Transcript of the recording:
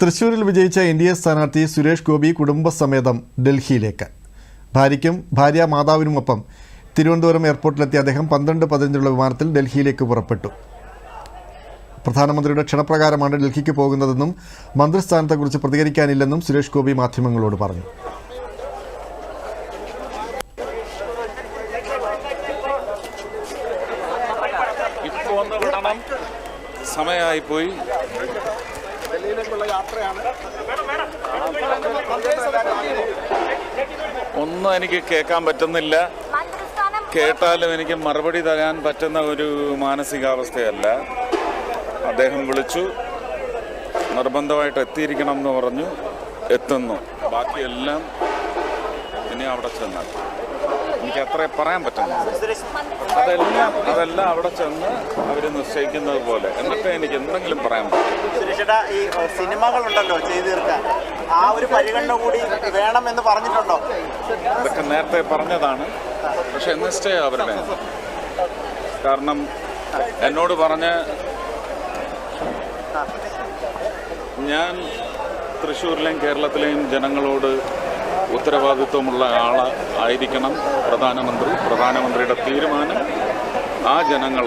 തൃശൂരിൽ വിജയിച്ച N D A സ്ഥാനാർത്ഥി സുരേഷ് ഗോപി കുടുംബസമേതം ഡൽഹിയിലേക്ക്. ഭാര്യയ്ക്കും ഭാര്യ മാതാവിനുമൊപ്പം തിരുവനന്തപുരം എയർപോർട്ടിലെത്തിയ അദ്ദേഹം പന്ത്രണ്ട് പതിനഞ്ചുള്ള വിമാനത്തിൽ ഡൽഹിയിലേക്ക് പുറപ്പെട്ടു. പ്രധാനമന്ത്രിയുടെ ക്ഷണപ്രകാരമാണ് ഡൽഹിക്ക് പോകുന്നതെന്നും മന്ത്രിസ്ഥാനത്തെക്കുറിച്ച് പ്രതികരിക്കാനില്ലെന്നും സുരേഷ് ഗോപി മാധ്യമങ്ങളോട് പറഞ്ഞു. സമയമായിപ്പോയി. വിടണം യാത്രയാണ്. ഒന്നും എനിക്ക് കേൾക്കാൻ പറ്റുന്നില്ല. കേട്ടാലും എനിക്ക് മറുപടി തരാൻ പറ്റുന്ന ഒരു മാനസികാവസ്ഥയല്ല. അദ്ദേഹം വിളിച്ചു. നിർബന്ധമായിട്ട് എത്തിയിരിക്കണം എന്ന് പറഞ്ഞു. എത്തുന്നു. ബാക്കിയെല്ലാം ഇനി അവിടെ ചെന്നാൽ. എനിക്ക് അത്രേ പറയാൻ പറ്റുന്നു അതെല്ലാം അതെല്ലാം അവിടെ ചെന്ന് അവർ നിശ്ചയിക്കുന്നത് പോലെ. എന്നിട്ട് എനിക്ക് എന്തെങ്കിലും പറയാൻ പറ്റും. ഈ സിനിമകളുണ്ടല്ലോ ചെയ്തു തീർക്കാൻ. ആ ഒരു പരിഗണന കൂടി വേണം എന്ന് പറഞ്ഞിട്ടുണ്ടോ? ഇതൊക്കെ നേരത്തെ പറഞ്ഞതാണ്. പക്ഷെ നിശ്ചയം അവരുടെ കാരണം എന്നോട് പറഞ്ഞ് ഞാൻ തൃശ്ശൂരിലെയും കേരളത്തിലെയും ജനങ്ങളോട് ഉത്തരവാദിത്വമുള്ള ആൾ ആയിരിക്കണം പ്രധാനമന്ത്രി. പ്രധാനമന്ത്രിയുടെ തീരുമാനം ആ ജനങ്ങൾ